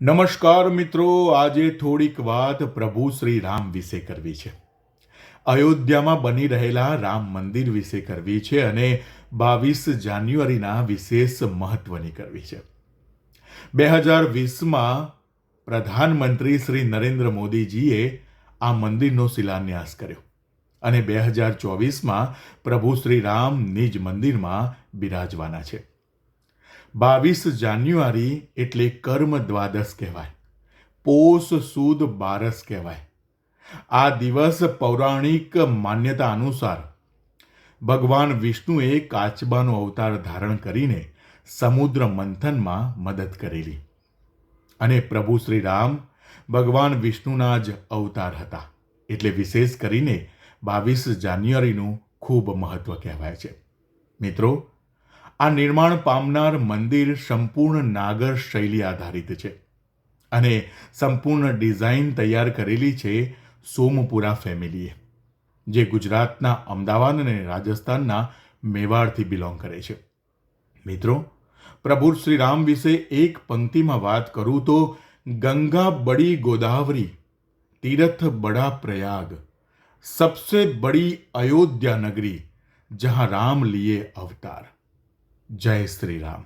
નમસ્કાર મિત્રો, આજે થોડીક વાત પ્રભુ શ્રી રામ વિશે કરવી છે. અયોધ્યામાં બની રહેલા રામ મંદિર વિશે કરવી છે અને બાવીસ જાન્યુઆરીના વિશેષ મહત્વની કરવી છે. બે હજાર વીસમાં પ્રધાનમંત્રી શ્રી નરેન્દ્ર મોદીજીએ આ મંદિરનો શિલાન્યાસ કર્યો અને બે હજાર ચોવીસમાં પ્રભુ શ્રી રામ નિજ મંદિરમાં બિરાજવાના છે. બાવીસ જાન્યુઆરી એટલે કર્મ દ્વાદશ કહેવાય. પોષ સુદ બારસ કહેવાય. આ દિવસ પૌરાણિક માન્યતા અનુસાર ભગવાન વિષ્ણુએ કાચબાનો અવતાર ધારણ કરીને સમુદ્ર મંથનમાં મદદ કરેલી. અને પ્રભુ શ્રી રામ ભગવાન વિષ્ણુના જ અવતાર હતા. એટલે વિશેષ કરીને બાવીસ જાન્યુઆરીનું ખૂબ મહત્વ કહેવાય છે. મિત્રો આ નિર્માણ પામનાર મંદિર સંપૂર્ણ નાગર શૈલી આધારિત છે અને સંપૂર્ણ ડિઝાઇન તૈયાર કરેલી છે સોમપુરા ફેમિલીએ, જે ગુજરાતના અમદાવાદ અને રાજસ્થાનના મેવાડથી બિલોંગ કરે છે. મિત્રો, પ્રભુ શ્રીરામ વિશે એક પંક્તિમાં વાત કરું તો ગંગા બડી ગોદાવરી, તીર્થ બડા પ્રયાગ, સબસે બડી અયોધ્યા નગરી, જહાં રામ લીએ અવતાર. જય શ્રી રામ